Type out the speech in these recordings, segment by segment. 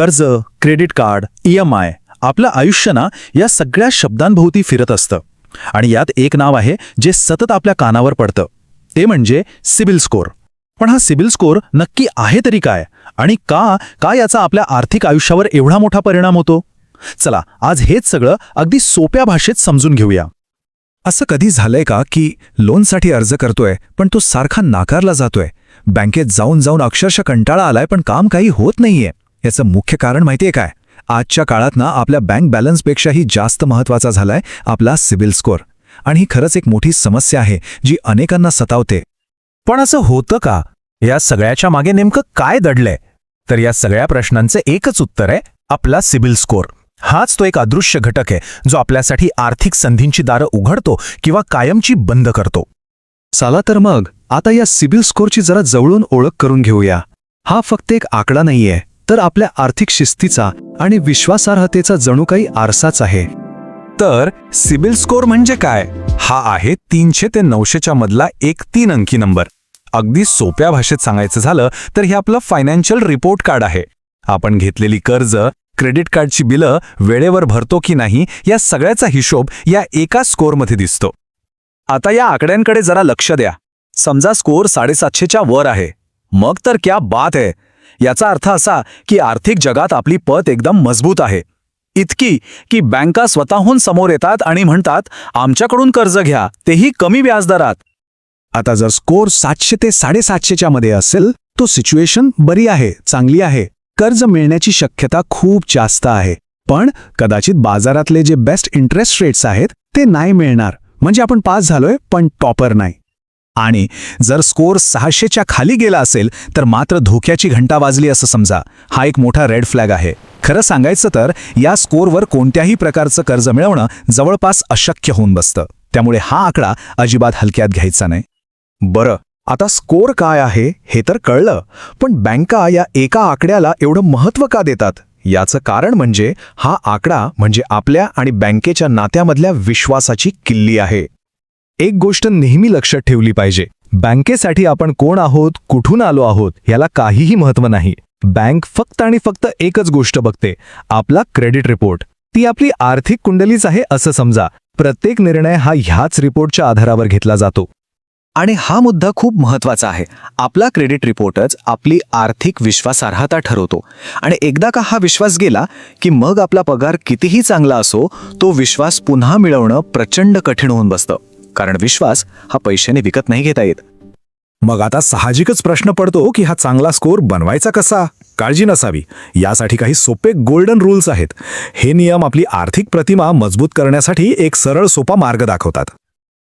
कर्ज credit card E M I आपलं आयुष्य ना या सगळ्या शब्दांभोवती फिरत असतं. आणि यात एक नाव आहे जे सतत आपल्या कानावर पडतं. ते म्हणजे सिबिल स्कोर. पण हा सिबिल स्कोर नक्की आहे तरी काय? आणि का का याचा आपल्या आर्थिक आयुष्यावर एवढा मोठा परिणाम होतो? चला आज हेच सगळं अगदी सोप्या भाषेत समजून घेऊया. असं कधी झालंय का की लोनसाठी अर्ज करतोय पण तो सारखा नाकारला जातोय? बँकेत जाऊन जाऊन अक्षरशः कंटाळा आलाय पण काम काही होत नाहीये. याचं मुख्य कारण माहितीये काय? आजच्या काळात ना आपल्या बँक बॅलन्सपेक्षाही जास्त महत्त्वाचा झालाय आपला सिबिल स्कोर. आणि ही खरंच एक मोठी समस्या आहे जी अनेकांना सतावते. पण असं होतं का? या सगळ्याच्या मागे नेमकं काय दडलंय? तर या सगळ्या प्रश्नांचं एकच उत्तर आहे आपला सिबिल स्कोर. हाच तो एक अदृश्य घटक आहे जो आपल्यासाठी आर्थिक संधींची दारं उघडतो किंवा कायमची बंद करतो. चला तर मग आता या सिबिल स्कोरची जरा जवळून ओळख करून घेऊया. हा फक्त एक आकडा नाहीये. तर आपल्या आर्थिक शिस्तीचा आणि विश्वासार्हतेचा जणू काही आरसाच आहे. तर सिबिल स्कोर म्हणजे काय? हा आहे तीनशे ते नऊशेच्या मधला एक तीन अंकी नंबर. अगदी सोप्या भाषेत सांगायचं झालं तर हे आपलं फायनान्शियल रिपोर्ट कार्ड आहे. आपण घेतलेली कर्ज क्रेडिट कार्डची बिलं वेळेवर भरतो की नाही या सगळ्याचा हिशोब या एका स्कोअरमध्ये दिसतो. आता या आकड्यांकडे जरा लक्ष द्या. समजा स्कोअर साडेसातशेच्या वर आहे. मग तर क्या बात आहे. याचा अर्थ असा की आर्थिक जगात आपली पत एकदम मजबूत आहे. इतकी की बँका स्वतःहून समोर येतात आणि म्हणतात आमच्याकडून कर्ज घ्या तेही कमी व्याजदरात आता जर स्कोर सातशे ते साडेसातशेच्या मध्ये असेल तो सिच्युएशन बरी आहे चांगली आहे. कर्ज मिळण्याची शक्यता खूप जास्त आहे. पण कदाचित बाजारातले जे बेस्ट इंटरेस्ट रेट्स आहेत ते नाही मिळणार. म्हणजे आपण पास झालोय पण टॉपर नाही. आणि जर स्कोअर सहाशेच्या खाली गेला असेल तर मात्र धोक्याची घंटा वाजली असं समजा. हा एक मोठा रेड फ्लॅग आहे. खरं सांगायचं तर या स्कोअरवर कोणत्याही प्रकारचं कर्ज मिळवणं जवळपास अशक्य होऊन बसतं. त्यामुळे हा आकडा अजिबात हलक्यात घ्यायचा नाही. बरं आता स्कोर काय आहे हे तर कळलं पण बँका या एका आकड्याला एवढं महत्त्व का देतात? याचं कारण म्हणजे हा आकडा म्हणजे आपल्या आणि बँकेच्या नात्यामधल्या विश्वासाची किल्ली आहे. एक गोष्ट नेहमी लक्षात ठेवली पाहिजे. बँकेसाठी आपण कोण आहोत कुठून आलो आहोत याला काहीही महत्त्व नाही. बँक फक्त आणि फक्त एकच गोष्ट बघते आपला क्रेडिट रिपोर्ट. ती आपली आर्थिक कुंडलीच आहे असं समजा. प्रत्येक निर्णय हा ह्याच रिपोर्टच्या आधारावर घेतला जातो. आणि हा मुद्दा खूप महत्त्वाचा आहे. आपला क्रेडिट रिपोर्टच आपली आर्थिक विश्वासार्हता ठरवतो. आणि एकदा का हा विश्वास गेला की मग आपला पगार कितीही चांगला असो तो विश्वास पुन्हा मिळवणं प्रचंड कठीण होऊन बसतं. कारण विश्वास हा पैशाने विकत नाही घेता येत. मग आता साहजिकच प्रश्न पडतो की हा चांगला स्कोर बनवायचा कसा? काळजी नसावी. यासाठी काही सोपे गोल्डन रूल्स आहेत. हे नियम आपली आर्थिक प्रतिमा मजबूत करण्यासाठी एक सरळ सोपा मार्ग दाखवतात.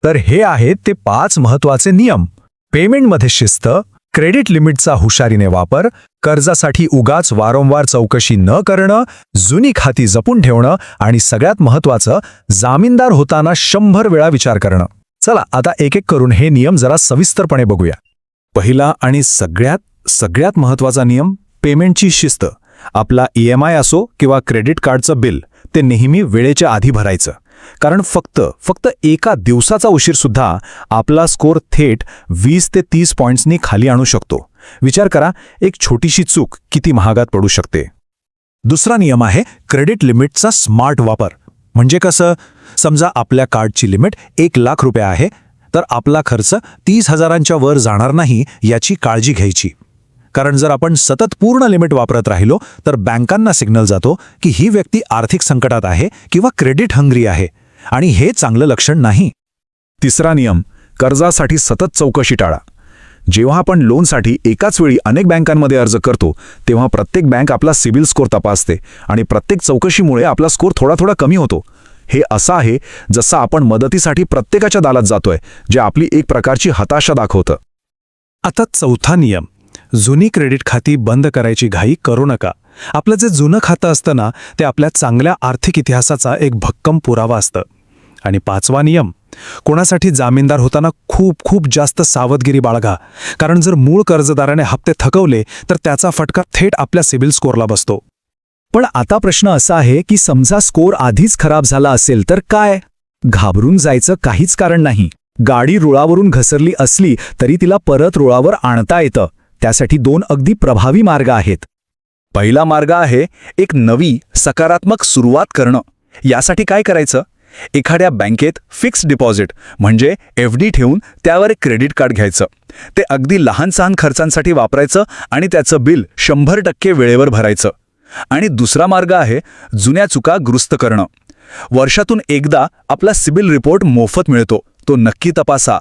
तर हे आहेत ते पाच महत्त्वाचे नियम. पेमेंटमध्ये शिस्त क्रेडिट लिमिटचा हुशारीने वापर कर्जासाठी उगाच वारंवार चौकशी न करणं जुनी खाती जपून ठेवणं आणि सगळ्यात महत्वाचं जामीनदार होताना शंभर वेळा विचार करणं. चला आता एक एक करून हे नियम जरा सविस्तरपणे बघूया. पहिला आणि सगळ्यात सगळ्यात महत्त्वाचा नियम पेमेंटची शिस्त. आपला ईएमआय असो किंवा क्रेडिट कार्डचं बिल ते नेहमी वेळेच्या आधी भरायचं. कारण फक्त फक्त एका दिवसाचा उशीरसुद्धा आपला स्कोर थेट वीस ते तीस पॉईंट्सनी खाली आणू शकतो. विचार करा एक छोटीशी चूक किती महागात पडू शकते. दुसरा नियम आहे क्रेडिट लिमिटचा स्मार्ट वापर. म्हणजे कसं? समजा आपल्या कार्डची लिमिट एक लाख रुपये आहे तर आपला खर्च तीस हजारांच्या वर जाणार नाही याची काळजी घ्यायची. कारण जर आपण सतत पूर्ण लिमिट वापरत राहिलो तर बँकांना सिग्नल जातो की ही व्यक्ती आर्थिक संकटात आहे किंवा क्रेडिट हंग्री आहे. आणि हे चांगलं लक्षण नाही. तिसरा नियम कर्जासाठी सतत चौकशी टाळा. जेव्हा आपण लोनसाठी एकाच वेळी अनेक बँकांमध्ये अर्ज करतो तेव्हा प्रत्येक बँक आपला सिबिल स्कोर तपासते आणि प्रत्येक चौकशीमुळे आपला स्कोर थोडा थोडा कमी होतो. हे असं आहे जसं आपण मदतीसाठी प्रत्येकाच्या दालात जातोय जे आपली एक प्रकारची हताशा दाखवतं. आता चौथा नियम. जुनी क्रेडिट खाती बंद करायची घाई करू नका. आपलं जे जुनं खातं असतं ना ते आपल्या चांगल्या आर्थिक इतिहासाचा एक भक्कम पुरावा असतं. आणि पाचवा नियम. कोणासाठी जामीनदार होताना खूप खूप जास्त सावधगिरी बाळगा. कारण जर मूळ कर्जदाराने हप्ते थकवले तर त्याचा फटका थेट आपल्या सिबिल स्कोअरला बसतो. पण आता प्रश्न असा आहे की समजा स्कोअर आधीच खराब झाला असेल तर काय? घाबरून जायचं काहीच कारण नाही. गाडी रुळावरून घसरली असली तरी तिला परत रुळावर आणता येतं. त्यासाठी दोन अगदी प्रभावी मार्ग आहेत. पहिला मार्ग आहे एक नवी सकारात्मक सुरुवात करणं. यासाठी काय करायचं? एखाद्या बँकेत फिक्स्ड डिपॉझिट म्हणजे एफ डी ठेवून त्यावर एक क्रेडिट कार्ड घ्यायचं. ते अगदी लहान सहान खर्चांसाठी वापरायचं आणि त्याचं बिल शंभर टक्के वेळेवर भरायचं. आणि दुसरा मार्ग आहे जुन्या चुका दुरुस्त करणं. वर्षातून एकदा आपला सिबिल रिपोर्ट मोफत मिळतो तो नक्की तपासा.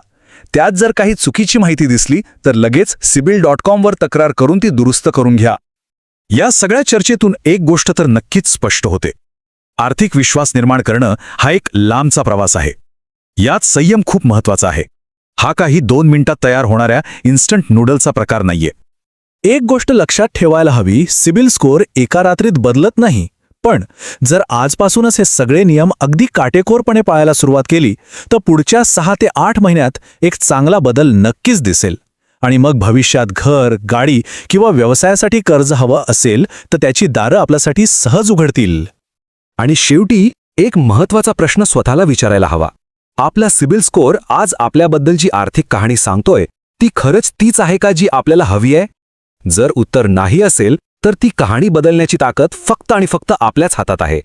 त्यात जर काही चुकीची माहिती दिसली तर लगेच सिबिल डॉट कॉमवर तक्रार करून ती दुरुस्त करून घ्या. या सगळ्या चर्चेतून एक गोष्ट तर नक्कीच स्पष्ट होते. आर्थिक विश्वास निर्माण करणं हा एक लांबचा प्रवास आहे. यात संयम खूप महत्त्वाचा आहे. हा काही दोन मिनिटात तयार होणाऱ्या इन्स्टंट नूडलचा प्रकार नाहीये. एक गोष्ट लक्षात ठेवायला हवी सिबिल स्कोअर एका रात्रीत बदलत नाही. पण जर आजपासूनच हे सगळे नियम अगदी काटेकोरपणे पाळायला सुरुवात केली तर पुढच्या सहा ते आठ महिन्यात एक चांगला बदल नक्कीच दिसेल. आणि मग भविष्यात घर गाडी किंवा व्यवसायासाठी कर्ज हवं असेल तर त्याची दारं आपल्यासाठी सहज उघडतील. आणि शेवटी एक महत्त्वाचा प्रश्न स्वतःला विचारायला हवा. आपला सिबिल स्कोअर आज आपल्याबद्दल जी आर्थिक कहाणी सांगतोय ती खरंच तीच आहे का जी आपल्याला हवी आहे? जर उत्तर नाही असेल तर ती कहाणी बदलण्याची ताकद फक्त आणि फक्त आपल्याच हातात आहे.